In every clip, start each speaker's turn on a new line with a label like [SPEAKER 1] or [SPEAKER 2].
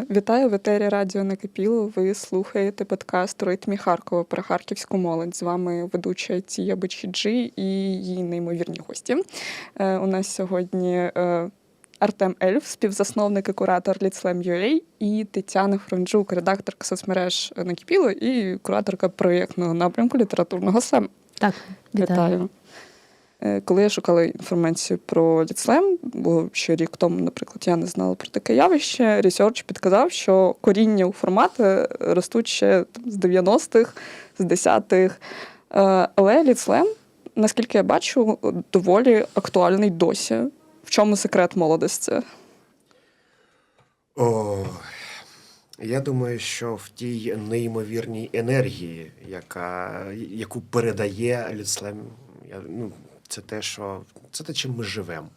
[SPEAKER 1] Вітаю в етері Радіо Накипіло. Ви слухаєте подкаст ритмі Харкова про харківську молодь. З вами ведуча Тія Бечіджі і її неймовірні гості. Е, У нас сьогодні е, Артем Ельф, співзасновник і куратор Ліцлем.ua, і Тетяна Фронджук, редакторка соцмереж Накипіло і кураторка проєктного напрямку літературного слему.
[SPEAKER 2] Так, вітаю.
[SPEAKER 1] Вітаю. Е, Коли я шукала інформацію про ліцлем, бо ще рік тому, наприклад, я не знала про таке явище, ресерч підказав, що коріння у формати ростуть ще там, з 90-х, з 10-х. Е, Але ліцлем, наскільки я бачу, доволі актуальний досі. В чому секрет молодості?
[SPEAKER 3] О, я думаю, що в тій неймовірній енергії, яка, яку передає Ліцлем, я, ну, це те, що це те, чим ми живемо.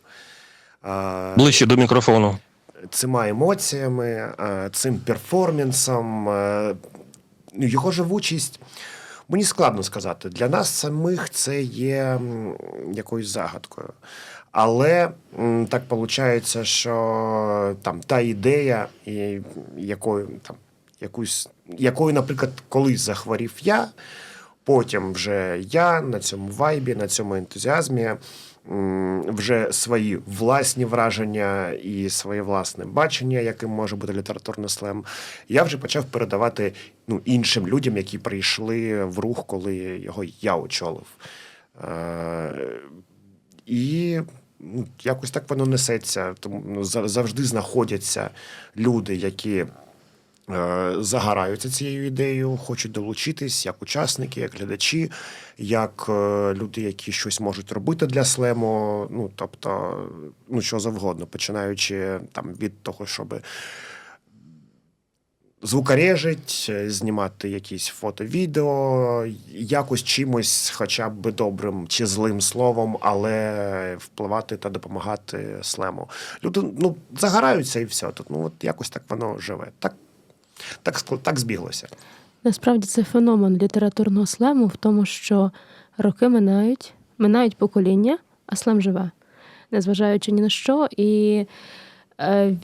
[SPEAKER 4] Ближче до мікрофону.
[SPEAKER 3] цими емоціями, цим перформансом, ну, його живучість. Мені складно сказати. Для нас самих це є якоюсь загадкою. Але так виходить, що там та ідея, якою там якусь, якою, наприклад, колись захворів я, потім вже я на цьому вайбі, на цьому ентузіазмі. Вже свої власні враження і своє власне бачення, яким може бути літературний слем, я вже почав передавати ну, іншим людям, які прийшли в рух, коли його я очолив. Е, і ну, якось так воно несеться. Тому ну, завжди знаходяться люди, які загораються цією ідеєю, хочуть долучитись як учасники, як глядачі, як е, люди, які щось можуть робити для слему. Ну тобто, ну що завгодно, починаючи там від того, щоб звукорежить, е, знімати якісь фото-відео, якось чимось, хоча б добрим чи злим словом, але впливати та допомагати слему. Люди ну, загораються і все. Тут ну от якось так воно живе. Так, так, так збіглося.
[SPEAKER 2] Насправді це феномен літературного слему в тому, що роки минають, минають покоління, а слем живе, незважаючи ні на що. І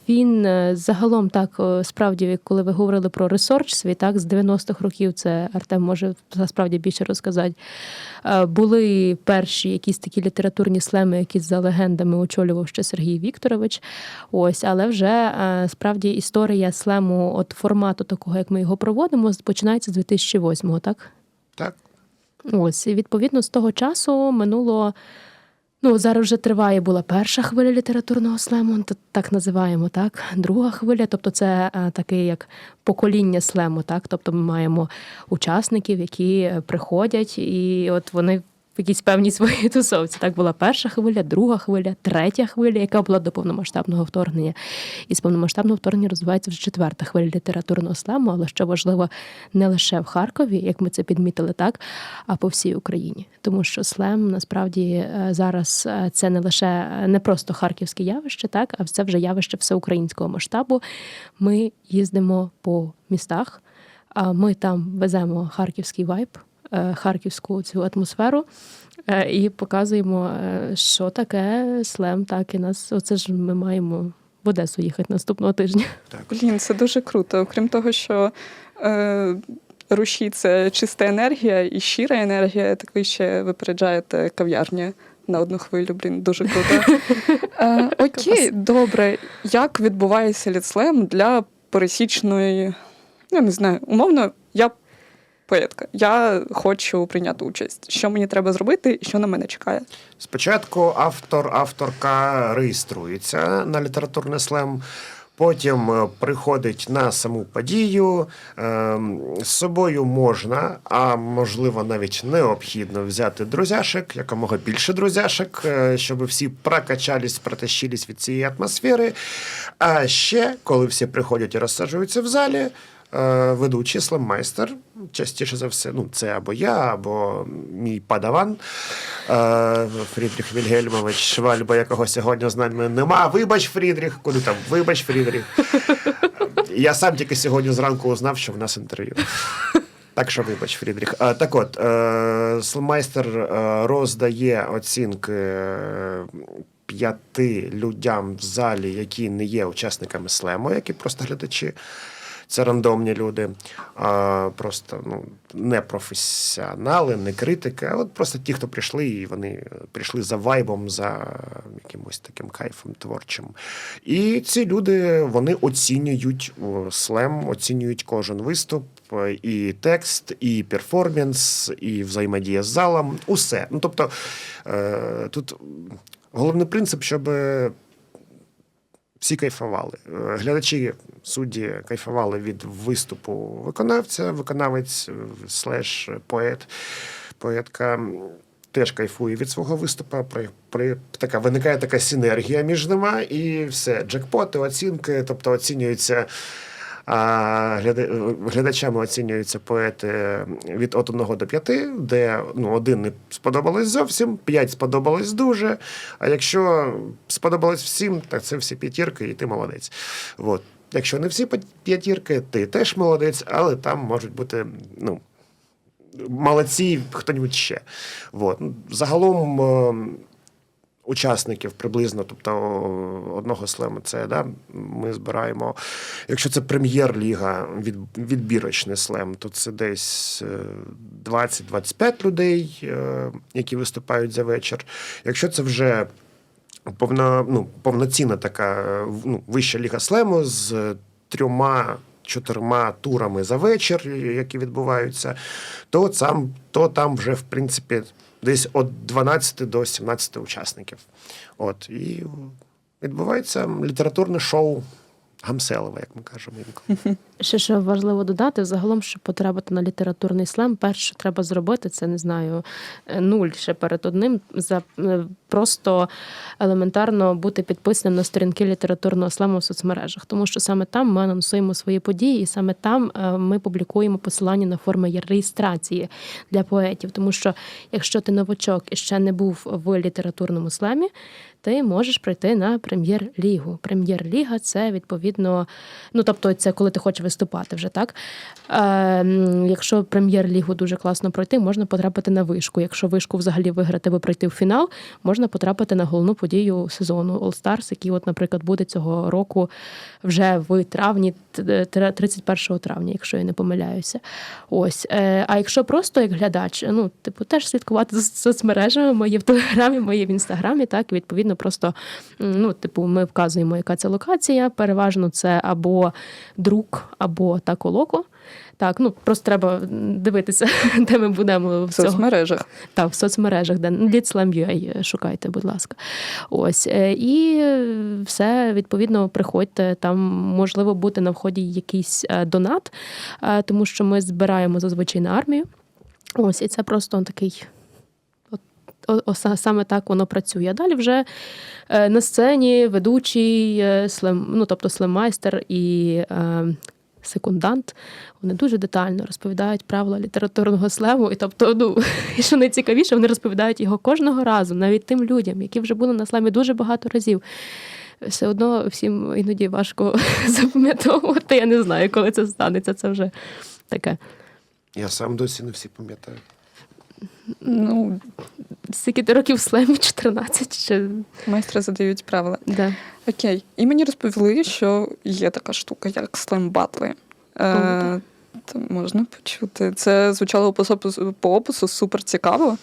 [SPEAKER 2] він е, загалом так е, справді, коли ви говорили про ресорч свій, так з 90-х років це Артем може справді більше розказати. е, Були перші якісь такі літературні слеми, які за легендами очолював ще Сергій Вікторович. Ось, але вже е, справді історія слему, от формату такого, як ми його проводимо, починається з 2008-го, так?
[SPEAKER 3] Так.
[SPEAKER 2] Ось, і відповідно з того часу минуло. Ну, зараз вже триває була перша хвиля літературного слему, так називаємо, так. Друга хвиля, тобто це е, таке як покоління слему, так. Тобто ми маємо учасників, які е, приходять, і от вони в якійсь певній своїй тусовці. Так була перша хвиля, друга хвиля, третя хвиля, яка була до повномасштабного вторгнення. І з повномасштабного вторгнення розвивається вже четверта хвиля літературного слему, але що важливо, не лише в Харкові, як ми це підмітили, так, а по всій Україні. Тому що слем насправді е, зараз е, це не лише е, не просто харківське явище, так, а це вже явище всеукраїнського масштабу. Ми їздимо по містах, а ми там веземо харківський вайб, харківську цю атмосферу. е, І показуємо, е, що таке слем, так і нас. Оце ж ми маємо в Одесу їхати наступного тижня.
[SPEAKER 1] Блін, це дуже круто. Окрім того, що е, руші це чиста енергія і щира енергія, так ви ще випереджаєте кав'ярні на одну хвилю. Блін, дуже круто. Е, окей, добре. Як відбувається ліцлем для пересічної, я не знаю, умовно, я поетка. Я хочу прийняти участь. Що мені треба зробити що на мене чекає?
[SPEAKER 3] Спочатку автор, авторка реєструється на літературний слем. Потім е, приходить на саму подію. Ем, З собою можна, а можливо навіть необхідно взяти друзяшек, якомога більше друзяшек, е, щоб всі прокачались, протащились від цієї атмосфери. А ще, коли всі приходять і розсаджуються в залі, е, ведучий слеммайстер, частіше за все, ну це або я, або мій падаван е, Фрідріх Вільгельмович Швальба, якого сьогодні з нами нема. Вибач, Фрідріх, куди там? Вибач, Фрідріх. Я сам тільки сьогодні зранку узнав, що в нас інтерв'ю. Так що вибач, Фрідріх. Е, Так от, слемайстер е, роздає оцінки п'яти людям в залі, які не є учасниками слему, які просто глядачі. Це рандомні люди, а просто ну, не професіонали, не критики, а от просто ті, хто прийшли, і вони прийшли за вайбом, за якимось таким кайфом творчим. І ці люди вони оцінюють слем, оцінюють кожен виступ, е, і текст, і перформанс, і взаємодія з залом. Усе. Ну тобто е, тут головний принцип, щоб всі кайфували. Е, Глядачі, судді кайфували від виступу виконавця, виконавець е, слеш поет, поетка теж кайфує від свого виступу. При, при, така, виникає така синергія між ними, і все. Джекпоти, оцінки, тобто оцінюються. А глядачами оцінюються поети від от 1 до 5, де ну, один не сподобалось зовсім, 5 сподобалось дуже. А якщо сподобалось всім, так це всі п'ятірки, і ти молодець. От. Якщо не всі п'ятірки, ти теж молодець, але там можуть бути ну, молодці хто-небудь ще. От. Загалом. Е, Учасників приблизно, тобто одного слему, це да, ми збираємо. Якщо це прем'єр-ліга, від, відбірочний слем, то це десь е, 20-25 людей, е, які виступають за вечір. Якщо це вже повно, ну, повноцінна така е, ну, вища ліга слему з трьома. Чотирма турами за вечір, які відбуваються, то там, то там вже в принципі десь від 12 до 17 учасників. От і відбувається літературне шоу Гамселова, як ми кажемо інколи.
[SPEAKER 2] Ще що важливо додати, загалом, щоб потрапити на літературний слем, перше, що треба зробити, це не знаю, е, нуль ще перед одним. За е, просто елементарно бути підписаним на сторінки літературного слему в соцмережах, тому що саме там ми анонсуємо свої події, і саме там е, ми публікуємо посилання на форми реєстрації для поетів. Тому що якщо ти новачок і ще не був в літературному слемі, ти можеш прийти на прем'єр-лігу. Прем'єр-ліга це відповідно, ну тобто, це коли ти хочеш виступати вже так. Е, якщо прем'єр-лігу дуже класно пройти, можна потрапити на вишку. Якщо вишку взагалі виграти, ви пройти в фінал, можна потрапити на головну подію сезону All Stars, який, от, наприклад, буде цього року вже в травні, т- т- 31 травня, якщо я не помиляюся. Ось. Е, А якщо просто як глядач, ну, типу, теж слідкувати за соцмережами, мої в телеграмі, мої в інстаграмі, так, і відповідно, просто ну, типу, ми вказуємо, яка це локація. Переважно це або друк, або таколоко. Так, ну просто треба дивитися, де ми будемо в цього.
[SPEAKER 1] соцмережах.
[SPEAKER 2] Так, в соцмережах, де Ліцлам.ua шукайте, будь ласка. Ось. е, І е, все, відповідно, приходьте. Там можливо бути на вході якийсь е, донат, е, тому що ми збираємо зазвичай на армію. Ось, і це просто такий. о- Саме так воно працює. А далі вже е, на сцені ведучий, е, слем, ну, тобто слеммайстер і е, секундант, вони дуже детально розповідають правила літературного слему. І тобто, ну, і що найцікавіше, вони розповідають його кожного разу, навіть тим людям, які вже були на слемі дуже багато разів. Все одно всім іноді важко запам'ятовувати. Я не знаю, коли це станеться. Це вже таке.
[SPEAKER 3] Я сам досі не всі пам'ятаю.
[SPEAKER 1] Ну,
[SPEAKER 2] Скільки ти років слемі? 14 чи
[SPEAKER 1] майстри задають правила.
[SPEAKER 2] да.
[SPEAKER 1] Окей. І мені розповіли, що є така штука, як слем-батли. Е, то можна почути. Це звучало по опису, по опису супер цікаво.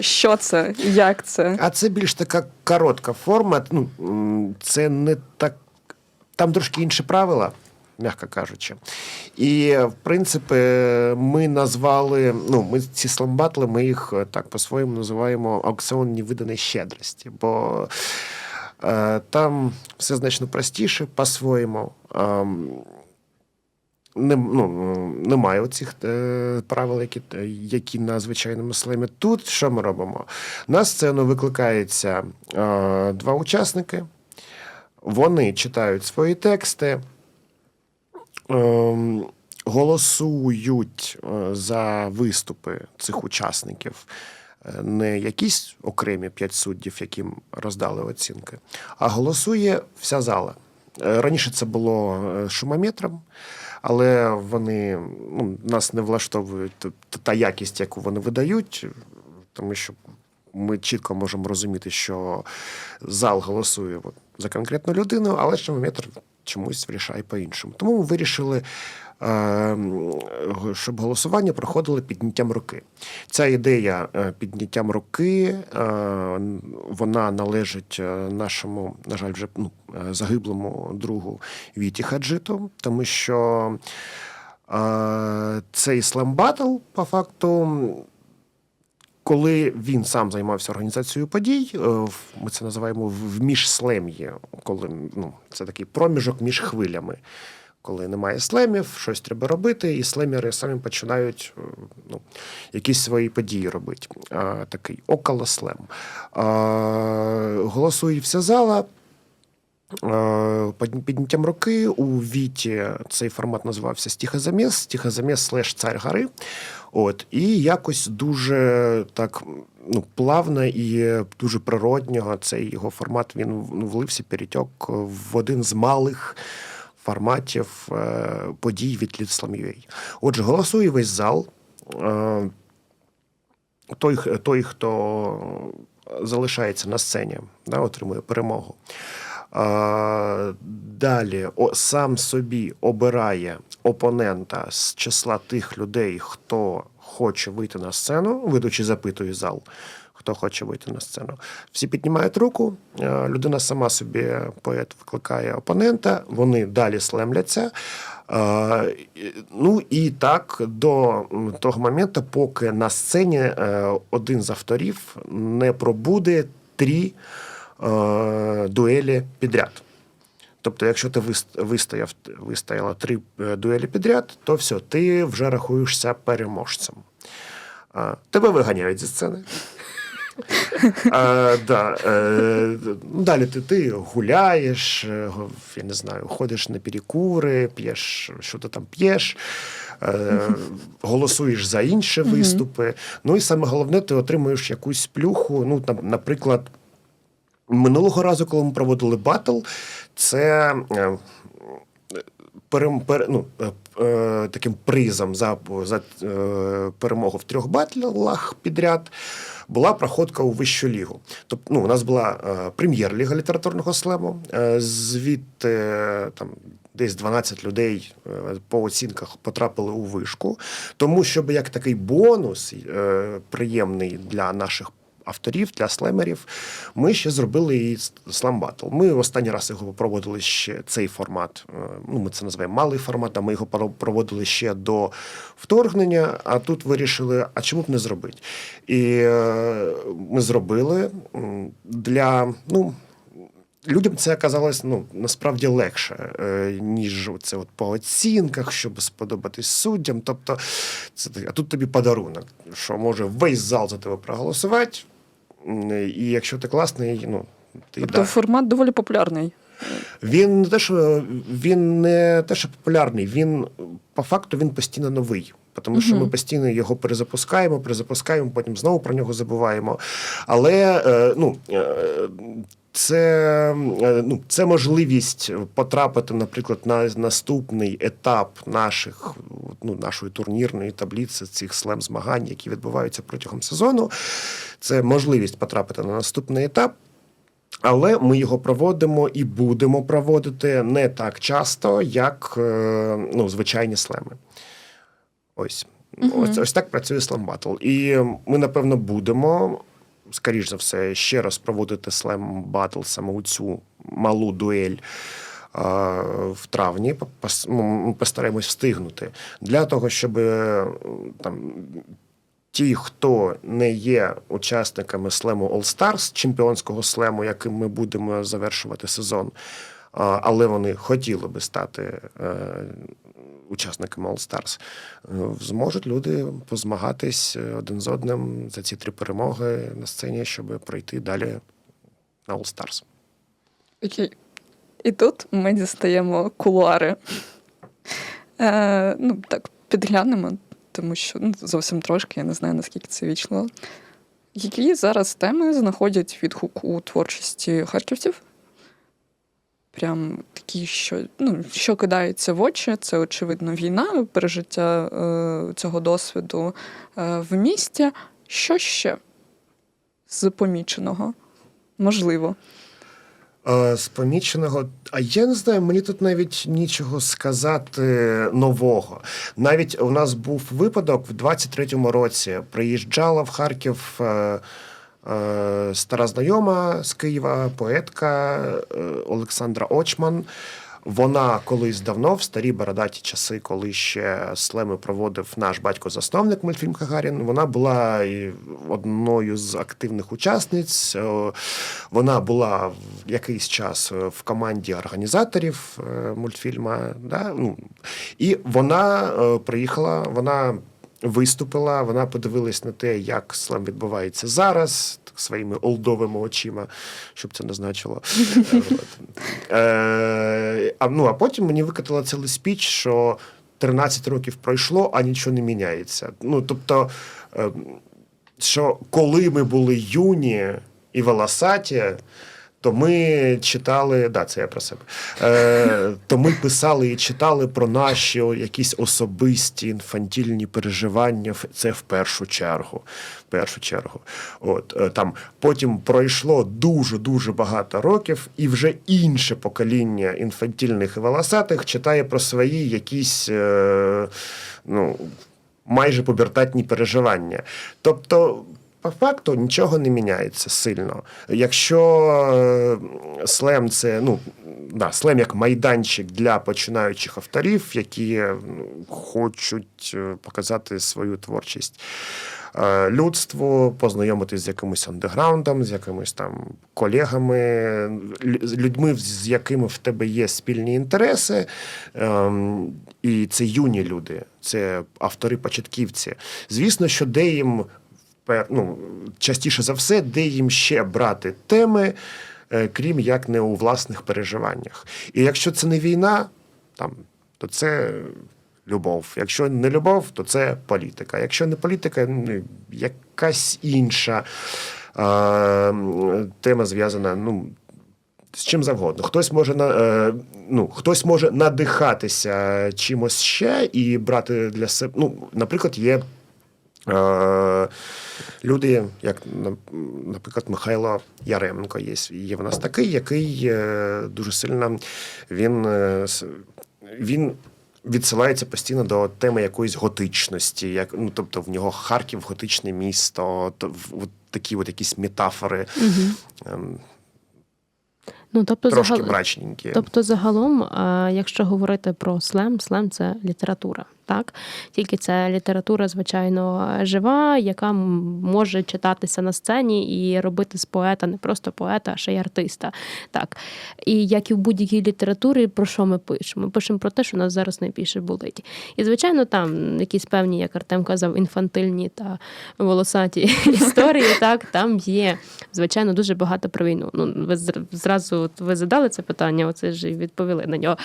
[SPEAKER 1] Що це? Як це?
[SPEAKER 3] А це більш така коротка форма. Ну, це не так. Там трошки інші правила, м'яко кажучи. І, в принципі, ми назвали, ну, ми ці сламбатли, ми їх е, так по-своєму називаємо аукціон невиданої щедрості. Бо е, там все значно простіше по-своєму. Ем, не, ну, немає оцих е, правил, які, які на звичайному слемі. Тут що ми робимо? На сцену викликається е, два учасники, вони читають свої тексти, е, голосують е, за виступи цих учасників. Е, Не якісь окремі п'ять суддів, яким роздали оцінки, а голосує вся зала. Е, Раніше це було шумометром, але вони ну, нас не влаштовують та якість, яку вони видають, тому що ми чітко можемо розуміти, що зал голосує за конкретну людину, але шумометр чомусь вирішає по-іншому. Тому ми вирішили, е, щоб голосування проходило підняттям руки. Ця ідея е, підняттям руки е, вона належить нашому, на жаль, вже ну, загиблому другу Віті Хаджиту, тому що цей слем батл, по факту, коли він сам займався організацією подій, е, ми це називаємо в міжслем'ї, коли ну, це такий проміжок між хвилями. Коли немає слемів, щось треба робити, і слемери самі починають е, ну, якісь свої події робити. А, такий околослем. Голосує вся зала. Підняттям руки у Віті цей формат називався Стіхозаміс, Стіхозаміс слеш цар гори. От, і якось дуже так ну, плавно і дуже природнього цей його формат він ну, влився, перетек в один з малих форматів е, подій від Ліцлам.ua. Отже, голосує весь зал. Е, той, той, хто залишається на сцені, да, отримує перемогу. А, далі сам собі обирає опонента з числа тих людей, хто хоче вийти на сцену, ведучий запитує зал, хто хоче вийти на сцену. Всі піднімають руку, е, людина сама собі, поет, викликає опонента, вони далі слемляться. Е, Ну і так до того моменту, поки на сцені е, один з авторів не пробуде три дуелі підряд. Тобто, якщо ти вис- вистояв, вистояла три е, дуелі підряд, то все, ти вже рахуєшся переможцем. Тебе виганяють зі сцени. А, да, е, далі ти, ти гуляєш, е, я не знаю, ходиш на перекури, п'єш, що ти там п'єш, е, голосуєш за інші виступи. Ну і саме головне, ти отримуєш якусь плюху. Ну, там, наприклад, минулого разу, коли ми проводили батл, це. е, перем, пер, ну, е, е, таким призом за, за перемогу в трьох батлах підряд була проходка у вищу лігу. Тобто, ну, у нас була е, прем'єр-ліга літературного слему, е, звідти е, там. Десь 12 людей по оцінках потрапили у вишку, тому щоб як такий бонус приємний для наших авторів, для слемерів, ми ще зробили і слам батл. Ми останній раз його проводили ще цей формат. е, Ну, ми це називаємо малий формат, а ми його проводили ще до вторгнення. А тут вирішили, а чому б не зробити? І е, ми зробили для ну. Людям це оказалось ну, насправді легше, е, ніж це от по оцінках, щоб сподобатись суддям. Тобто, це а тут тобі подарунок, що може весь зал за тебе проголосувати. І якщо ти класний, ну ти
[SPEAKER 1] Тобто
[SPEAKER 3] да.
[SPEAKER 1] формат доволі популярний.
[SPEAKER 3] Він не те, що він не те, що популярний, він по факту він постійно новий. Тому що ми постійно його перезапускаємо, перезапускаємо, потім знову про нього забуваємо. Але е, ну, е, це, е, ну, це можливість потрапити, наприклад, на наступний етап наших, ну, нашої турнірної таблиці цих слем змагань, які відбуваються протягом сезону. Це можливість потрапити на наступний етап. Але ми його проводимо і будемо проводити не так часто, як ну, звичайні слеми. Ось. ось. Ось так працює Slam Battle. І ми, напевно, будемо, скоріш за все, ще раз проводити Slam Battle саме у цю малу дуель. В травні ну, ми постараємось встигнути для того, щоб там ті, хто не є учасниками слему All Stars, чемпіонського слему, яким ми будемо завершувати сезон, але вони хотіли би стати е, учасниками All Stars, е, зможуть люди позмагатись е, один з одним за ці три перемоги на сцені, щоб пройти далі на All Stars.
[SPEAKER 1] Окей. І тут ми дістаємо кулуари. Е, ну, так, підглянемо, тому що ну, зовсім трошки, я не знаю, наскільки це вічливо. Які зараз теми знаходять відгук у творчості харківців? Прям такі, що, ну, що кидається в очі, це очевидно війна, пережиття е, цього досвіду е, в місті. Що ще? з поміченого. Можливо.
[SPEAKER 3] Е, З поміченого, а я не знаю, мені тут навіть нічого сказати нового. Навіть у нас був випадок в 23-му році. Приїжджала в Харків е, стара знайома з Києва, поетка е, Олександра Очман. Вона колись давно, в старі бородаті часи, коли ще слеми проводив наш батько-засновник мультфільм Гагарін. Вона була одною з активних учасниць. Е, Вона була в якийсь час е, в команді організаторів е, мультфільма. Да? Ну, і вона е, приїхала, вона виступила, вона подивилась на те, як слем відбувається зараз, так, своїми олдовими очима, щоб це не значило. Е. Е, А, ну, а потім мені викатала цілий спіч, що 13 років пройшло, а нічого не міняється. Ну, тобто, е, що коли ми були юні і волосаті, то ми читали, да, це я про себе. Е, то ми писали і читали про наші якісь особисті інфантільні переживання. Це в першу чергу. В першу чергу. От, е, там, потім пройшло дуже дуже багато років, і вже інше покоління інфантільних і волосатих читає про свої якісь. Е, ну, майже пубертатні переживання. Тобто, по факту нічого не міняється сильно. Якщо е, слем це ну, да, слем як майданчик для починаючих авторів, які ну, хочуть е, показати свою творчість. е, Людству познайомитись з якимось андеграундом, з якимись там колегами, людьми, з якими в тебе є спільні інтереси. Ем, і це юні люди, це автори-початківці. Звісно, що де їм ну, частіше за все, де їм ще брати теми, е, крім як не у власних переживаннях. І якщо це не війна, там, то це любов. Якщо не любов, то це політика. Якщо не політика, ну, якась інша е, тема зв'язана. Ну, з чим завгодно. Хтось може на е, ну, хтось може надихатися чимось ще і брати для себе. Ну, наприклад, є люди, як наприклад, Михайло Яременко є. Є в нас такий, який е, дуже сильно він, е, він відсилається постійно до теми якоїсь готичності. Як, ну, тобто в нього Харків готичне місто, то, в- от такі от якісь метафори. ем,
[SPEAKER 2] Ну, тобто,
[SPEAKER 3] Трошки
[SPEAKER 2] загал-
[SPEAKER 3] мрачненькі.
[SPEAKER 2] Тобто, загалом, якщо говорити про слем, слем це література. Так, тільки це література, звичайно, жива, яка може читатися на сцені і робити з поета не просто поета, а ще й артиста. Так. І як і в будь-якій літературі, про що ми пишемо? Ми пишемо про те, що нас зараз найбільше болить. І, звичайно, там якісь певні, як Артем казав, інфантильні та волосаті історії. Так, там є, звичайно, дуже багато про війну. Ну, ви зразу ви задали це питання, оце ж відповіли на нього.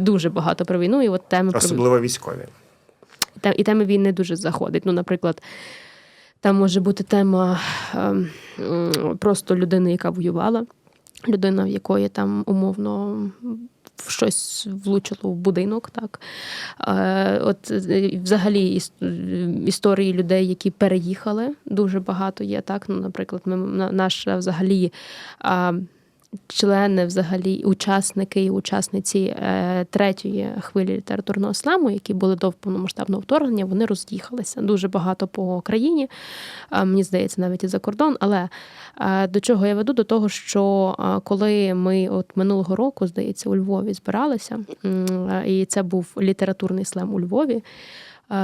[SPEAKER 2] Дуже багато про війну, і от теми про
[SPEAKER 3] Особливо військові.
[SPEAKER 2] І теми війни дуже заходить. Ну, наприклад, там може бути тема ем, просто людини, яка воювала, людина, в якої там умовно. Щось влучило в будинок, так Е, от е, взагалі історії людей, які переїхали, дуже багато є. Так, ну, наприклад, ми наша взагалі а, члени, взагалі, учасники і учасниці е, третьої хвилі літературного сламу, які були до повномасштабного вторгнення, вони роз'їхалися дуже багато по країні. е, Мені здається, навіть і за кордон. Але е, до чого я веду? До того, що коли ми от минулого року, здається, у Львові збиралися, і це був літературний слем у Львові.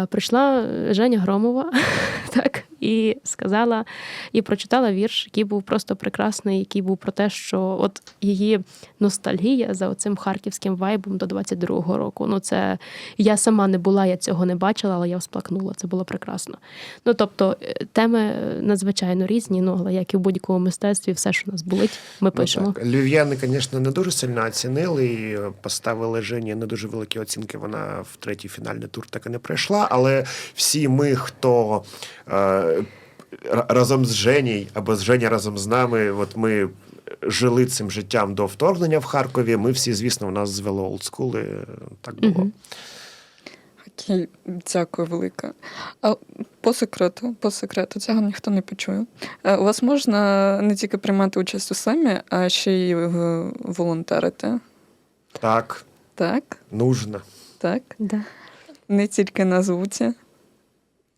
[SPEAKER 2] Прийшла Женя Громова, так, і сказала, і прочитала вірш, який був просто прекрасний, який був про те, що от її ностальгія за оцим харківським вайбом до 22-го року. Ну, це я сама не була, я цього не бачила, але я всплакнула. Це було прекрасно. Ну тобто е, теми е, надзвичайно різні, ну але як і в будь-якому мистецтві, все, що нас болить, ми пишемо.
[SPEAKER 3] Ну, так. Львів'яни, звісно, не дуже сильно оцінили і поставили Жені не дуже великі оцінки. Вона в третій фінальний тур так і не пройшла. Але всі ми, хто е, разом з Жені або з Жені разом з нами, от ми. Жили цим життям до вторгнення в Харкові. Ми всі, звісно, у нас звело олдскули. Так було.
[SPEAKER 1] Окей, дякую велике. А по секрету, по секрету, цього ніхто не почує. У вас можна не тільки приймати участь у слемі, а ще й волонтерити.
[SPEAKER 3] Так,
[SPEAKER 1] Так,
[SPEAKER 3] нужно.
[SPEAKER 1] так.
[SPEAKER 2] Да.
[SPEAKER 1] Не тільки на звуці,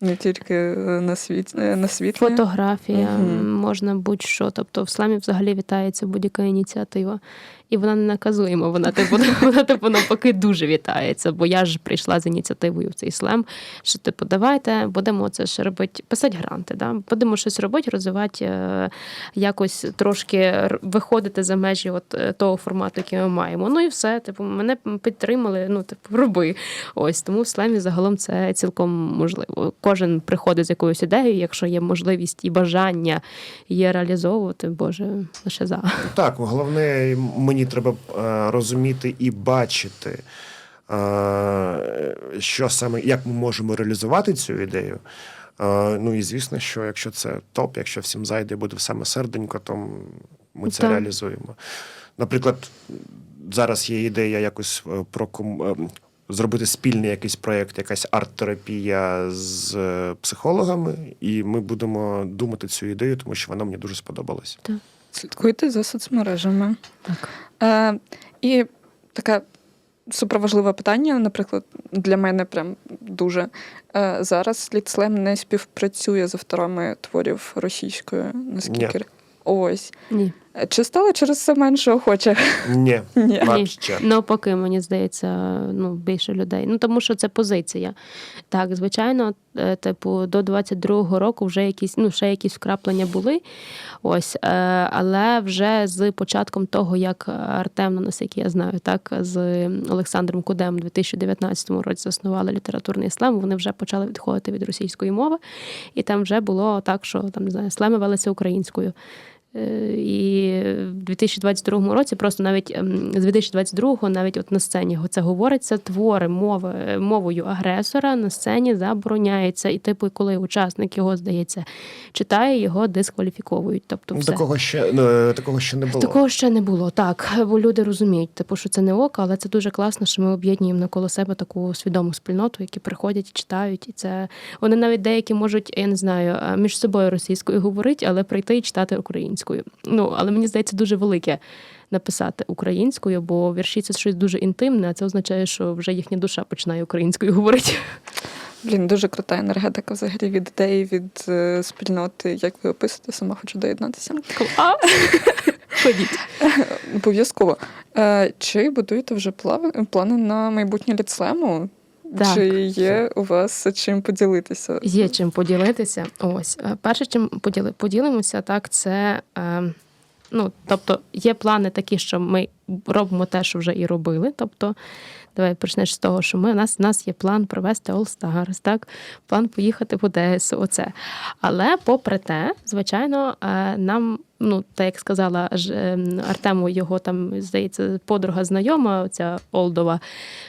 [SPEAKER 1] не тільки е, на світ, е, на світлі.
[SPEAKER 2] Фотографія,
[SPEAKER 1] Мгм.
[SPEAKER 2] можна будь-що. Тобто в сламі взагалі вітається будь-яка ініціатива. І вона не наказуємо. Вона типу, вона типу навпаки дуже вітається. Бо я ж прийшла з ініціативою в цей слем. Що типу, давайте будемо це ж робити, писати гранти. Да? Будемо щось робити, розвивати, е, якось трошки виходити за межі от е, того формату, який ми маємо. Ну і все. Типу, мене підтримали. Ну, типу, роби. Ось тому в слемі загалом це цілком можливо. Кожен приходить з якоюсь ідеєю, якщо є можливість і бажання її реалізовувати, Боже, лише за.
[SPEAKER 3] Так, головне, мені треба е, розуміти і бачити, е, що саме, як ми можемо реалізувати цю ідею. Е, Ну і звісно, що якщо це топ, якщо всім зайде, буде саме серденько, то ми це
[SPEAKER 2] Так.
[SPEAKER 3] реалізуємо. Наприклад, зараз є ідея якось про зробити спільний якийсь проєкт, якась арт-терапія з психологами, і ми будемо думати цю ідею, тому що вона мені дуже сподобалась.
[SPEAKER 1] Слідкуйте за соцмережами.
[SPEAKER 2] Так.
[SPEAKER 1] Е, і таке суперважливе питання, наприклад, для мене прям дуже. Е, зараз Літслем не співпрацює з авторами творів російською, наскільки. Ось.
[SPEAKER 2] Ні.
[SPEAKER 1] Чи стало через це менше охочих?
[SPEAKER 3] Ні,
[SPEAKER 1] Ні.
[SPEAKER 3] вообще.
[SPEAKER 2] Навпаки, мені здається, ну більше людей. Ну тому що це позиція. Так, звичайно, е, типу, до 22-го року вже якісь, ну, ще якісь вкраплення були. Ось, е, але вже з початком того, як Артем, ну, наскільки я знаю, так з Олександром Кудем у 2019 році заснували літературний слем, вони вже почали відходити від російської мови, і там вже було так, що там не знаю, слеми велися українською. Е, І в 2022 році, просто навіть ем, з 2022-го, навіть от на сцені це говориться, твори мови мовою агресора на сцені забороняється. І типу, коли учасник його здається читає, його дискваліфіковують. Тобто,
[SPEAKER 3] Ну,
[SPEAKER 2] все.
[SPEAKER 3] Такого ще ну, такого ще не було.
[SPEAKER 2] Такого ще не було. Так, бо люди розуміють, типу, що це не око, але це дуже класно, що ми об'єднуємо навколо себе таку свідому спільноту, які приходять читають. І це вони навіть деякі можуть, я не знаю, е, між собою російською говорити, але прийти і читати українською. Ну, але мені здається, дуже велике написати українською, бо вірші це щось дуже інтимне, а це означає, що вже їхня душа починає українською говорити.
[SPEAKER 1] Блін, дуже крута енергетика взагалі від ідеї, від е, спільноти. Як ви описуєте, сама хочу доєднатися.
[SPEAKER 2] Ходіть.
[SPEAKER 1] Обов'язково. Е, чи будуєте вже плани на майбутнє ліцлему?
[SPEAKER 2] Так.
[SPEAKER 1] Чи є у вас чим поділитися?
[SPEAKER 2] Є чим поділитися. Ось Е, перше, чим поділи, поділимося, так це. Е, ну, тобто, є плани такі, що ми робимо те, що вже і робили. Тобто, давай почнеш з того, що ми у нас, у нас є план провести All Stars, так, план поїхати в Одесу. Оце. Але попри те, звичайно, е, нам. Ну, так як сказала ем, Артему, його там, здається, подруга знайома, ця Олдова,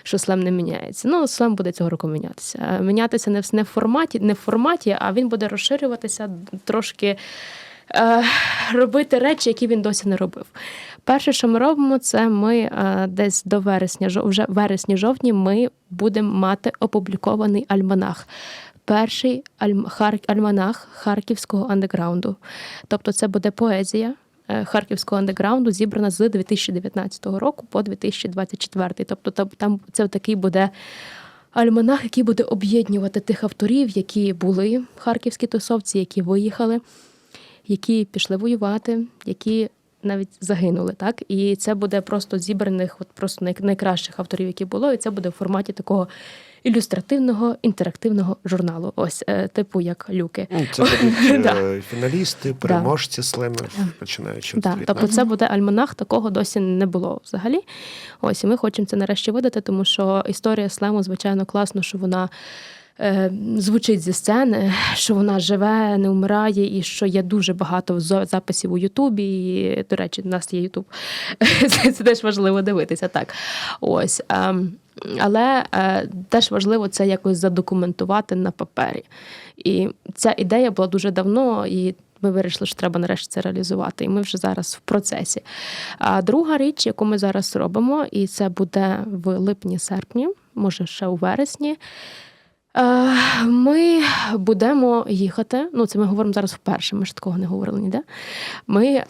[SPEAKER 2] що слем не міняється. Ну, слем буде цього року мінятися. Е, Мінятися не в форматі, не в форматі, а він буде розширюватися трошки. Е, Робити речі, які він досі не робив. Перше, що ми робимо, це ми е, десь до вересня, вже вересні-жовтні, ми будемо мати опублікований альманах. Перший альманах харківського андеграунду. Тобто, це буде поезія е, харківського андеграунду, зібрана з 2019 року по 2024. Тобто, там- це такий буде. Альманах, який буде об'єднувати тих авторів, які були в харківській тусовці, які виїхали, які пішли воювати, які навіть загинули. Так і це буде просто зібраних, от просто найкращих авторів, які було, і це буде в форматі такого ілюстративного інтерактивного журналу. Ось е, типу як люки.
[SPEAKER 3] Ну, Це будуть
[SPEAKER 2] Да.
[SPEAKER 3] е, фіналісти, переможці слемів, починаючи
[SPEAKER 2] Да, тобто це буде альманах, такого досі не було взагалі. Ось і ми хочемо це нарешті видати, тому що історія слему, звичайно, класно, що вона. Е, Звучить зі сцени, що вона живе, не вмирає, і що є дуже багато записів у Ютубі. І, до речі, у нас є Ютуб. Це, теж важливо дивитися. Так. Ось. ем, Але е, теж важливо це якось задокументувати на папері. І ця ідея була дуже давно, і ми вирішили, що треба нарешті це реалізувати. І ми вже зараз в процесі. А друга річ, яку ми зараз робимо, і це буде в липні-серпні, може ще у вересні. Е, Ми будемо їхати. Ну, це ми говоримо зараз вперше. Ми ж такого не говорили ніде. Ми е,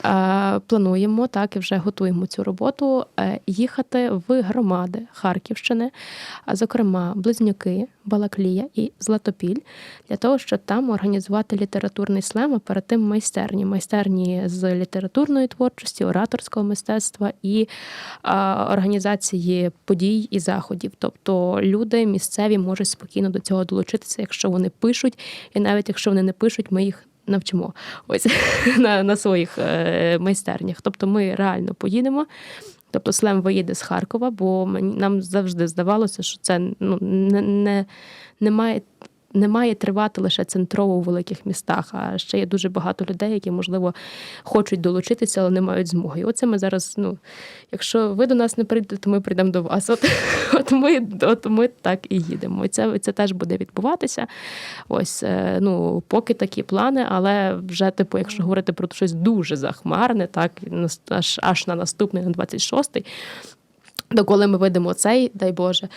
[SPEAKER 2] плануємо так і вже готуємо цю роботу е, їхати в громади Харківщини, зокрема Близнюки, Балаклія і Златопіль, для того, щоб там організувати літературний слем, а перед тим майстерні, майстерні з літературної творчості, ораторського мистецтва і організації подій і заходів. Тобто люди місцеві можуть спокійно до цього долучитися, якщо вони пишуть, і навіть якщо вони не пишуть, ми їх. Навчимо ось на, на своїх е, майстернях. Тобто ми реально поїдемо. Тобто Слем виїде з Харкова, бо мені нам завжди здавалося, що це ну, не, не, не, має, не має тривати лише центрово у великих містах, а ще є дуже багато людей, які, можливо, хочуть долучитися, але не мають змоги. І оце ми зараз, ну, якщо ви до нас не прийдете, то ми прийдемо до вас. От, от, ми, от ми так і їдемо. І це, це теж буде відбуватися. Ось, е, ну, поки такі плани, але вже, типу, якщо говорити про щось дуже захмарне, так, аж, аж на наступний, на 26-й, то коли ми видимо цей, дай Боже,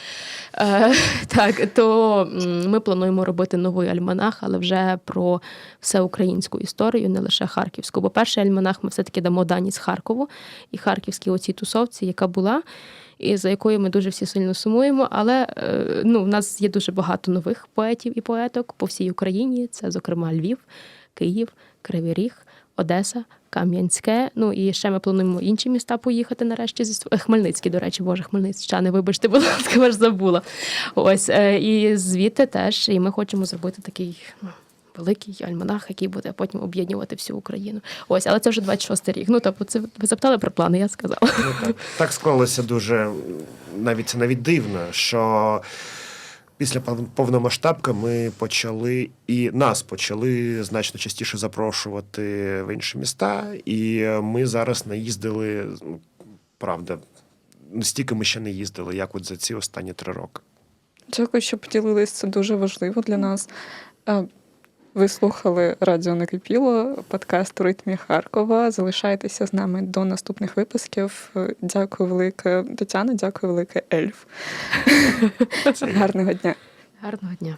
[SPEAKER 2] е, так, то ми плануємо робити новий альманах, але вже про всеукраїнську історію, не лише харківську. Бо перший альманах ми все-таки дамо дані з Харкову і харківській оцій тусовці, яка була. І за якою ми дуже всі сильно сумуємо. Але е, ну, в нас є дуже багато нових поетів і поеток по всій Україні. Це, зокрема, Львів, Київ, Кривий Ріг, Одеса, Кам'янське. Ну і ще ми плануємо інші міста поїхати нарешті зі Хмельницький, до речі, Боже, Хмельниччани, вибачте, будь ласка, я ж забула. Ось е, і звідти теж. І ми хочемо зробити такий. ну, Великий альманах, який буде потім об'єднувати всю Україну. Ось, але це вже 26 рік. Ну тобто, це ви запитали про плани, я сказала.
[SPEAKER 3] Ну, так, так склалося дуже навіть це навіть дивно, що після пов- повномасштабки ми почали і нас почали значно частіше запрошувати в інші міста, і ми зараз не їздили. ну, Правда, настільки ми ще не їздили, як от за ці останні три роки.
[SPEAKER 1] Дякую, що поділились. Це дуже важливо для нас. Ви слухали Радіо Накипіло, подкаст у ритмі Харкова. Залишайтеся з нами до наступних випусків. Дякую велике, Тетяна, дякую велике Ельф. Гарного дня.
[SPEAKER 2] Гарного дня.